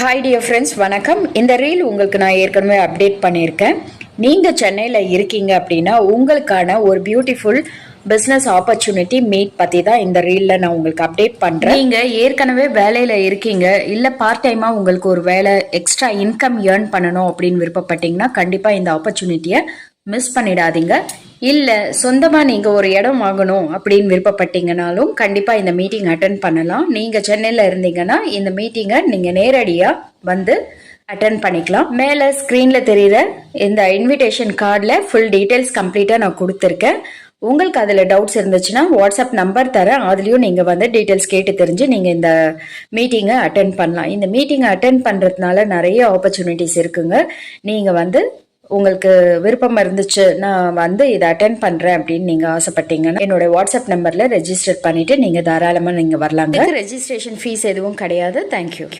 Hi dear friends வணக்கம். இந்த reel உங்களுக்கு நான் ஏற்கனவே அப்டேட் பண்ணியிருக்கேன். நீங்கள் சென்னையில் இருக்கீங்க அப்படின்னா உங்களுக்கான ஒரு பியூட்டிஃபுல் பிஸ்னஸ் ஆப்பர்ச்சுனிட்டி மீட் பற்றி தான் இந்த ரீலில் நான் உங்களுக்கு அப்டேட் பண்ணுறேன் நீங்கள் ஏற்கனவே வேலையில் இருக்கீங்க. இல்லை பார்ட் டைமாக உங்களுக்கு ஒரு வேலை எக்ஸ்ட்ரா இன்கம் ஏர்ன் பண்ணணும் அப்படின்னு விருப்பப்பட்டீங்கன்னா கண்டிப்பாக இந்த ஆப்பர்ச்சுனிட்டியை மிஸ் பண்ணிடாதீங்க. இல்லை சொந்தமாக நீங்கள் ஒரு இடம் வாங்கணும் அப்படின்னு விருப்பப்பட்டீங்கனாலும் கண்டிப்பாக இந்த மீட்டிங் அட்டன் பண்ணலாம். நீங்கள் சென்னையில் இருந்தீங்கன்னா இந்த மீட்டிங்கை நீங்கள் நேரடியாக வந்து அட்டன் பண்ணிக்கலாம். மேலே ஸ்க்ரீனில் தெரிகிற இந்த இன்விடேஷன் கார்டில் ஃபுல் டீட்டெயில்ஸ் கம்ப்ளீட்டாக நான் கொடுத்துருக்கேன். உங்களுக்கு அதில் டவுட்ஸ் இருந்துச்சுன்னா வாட்ஸ்அப் நம்பர் தரேன் அதுலேயும் நீங்கள் வந்து டீட்டெயில்ஸ் கேட்டு தெரிஞ்சு நீங்கள் இந்த மீட்டிங்கை அட்டன் பண்ணலாம். இந்த மீட்டிங்கை அட்டன் பண்ணுறதுனால நிறைய ஆப்பர்ச்சுனிட்டிஸ் இருக்குங்க. நீங்கள் வந்து உங்களுக்கு விருப்பம் இருந்துச்சு நான் வந்து இதை அட்டன் பண்ணுறேன் அப்படின்னு நீங்கள் ஆசைப்பட்டீங்கன்னா என்னோட வாட்ஸ்அப் நம்பரில் ரெஜிஸ்டர் பண்ணிவிட்டு நீங்கள் தாராளமாக நீங்கள் வரலாங்க. ரெஜிஸ்ட்ரேஷன் ஃபீஸ் எதுவும் கிடையாது. தேங்க்யூ